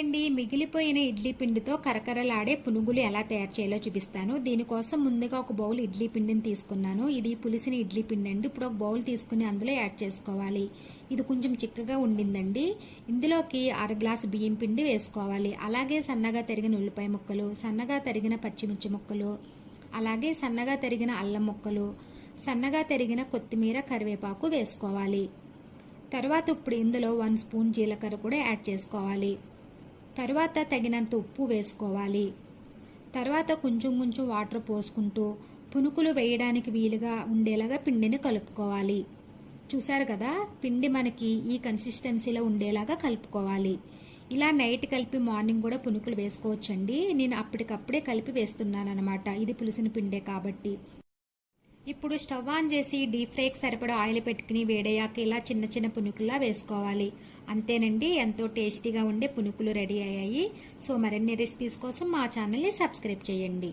అండి మిగిలిపోయిన ఇడ్లీ పిండితో కరకరలాడే పునుగులు ఎలా తయారు చేయాలో చూపిస్తాను. దీనికోసం ముందుగా ఒక బౌల్ ఇడ్లీ పిండిని తీసుకున్నాను. ఇది పులిసిన ఇడ్లీ పిండి అండి. ఇప్పుడు ఒక బౌల్ తీసుకుని అందులో యాడ్ చేసుకోవాలి. ఇది కొంచెం చిక్కగా ఉండిందండి. ఇందులోకి అర గ్లాసు బియ్యం పిండి వేసుకోవాలి. అలాగే సన్నగా తరిగిన ఉల్లిపాయ ముక్కలు సన్నగా తరిగిన పచ్చిమిర్చి ముక్కలు అలాగే సన్నగా తరిగిన అల్లం ముక్కలు సన్నగా తరిగిన కొత్తిమీర కరివేపాకు వేసుకోవాలి. తర్వాత ఇప్పుడు ఇందులో వన్ స్పూన్ జీలకర్ర కూడా యాడ్ చేసుకోవాలి. తర్వాత తగినంత ఉప్పు వేసుకోవాలి. తర్వాత కొంచెం కొంచెం వాటర్ పోసుకుంటూ పునుకులు వేయడానికి వీలుగా ఉండేలాగా పిండిని కలుపుకోవాలి. చూసారు కదా? పిండి మనకి ఈ కన్సిస్టెన్సీలో ఉండేలాగా కలుపుకోవాలి. ఇలా నైట్ కలిపి మార్నింగ్ కూడా పునుకులు వేసుకోవచ్చండి. నేను అప్పటికప్పుడే కలిపి వేస్తున్నాను అనమాట ఇది పులిసిన పిండే కాబట్టి. ఇప్పుడు స్టవ్ ఆన్ చేసి డీప్ ఫ్రైకి సరిపడా ఆయిల్ పెట్టుకుని వేడయ్యాక ఇలా చిన్న చిన్న పునుకుల్లా వేసుకోవాలి. అంతేనండి ఎంతో టేస్టీగా ఉండే పునుకులు రెడీ అయ్యాయి. సో మరిన్ని రెసిపీస్ కోసం మా ఛానల్ని సబ్స్క్రైబ్ చేయండి.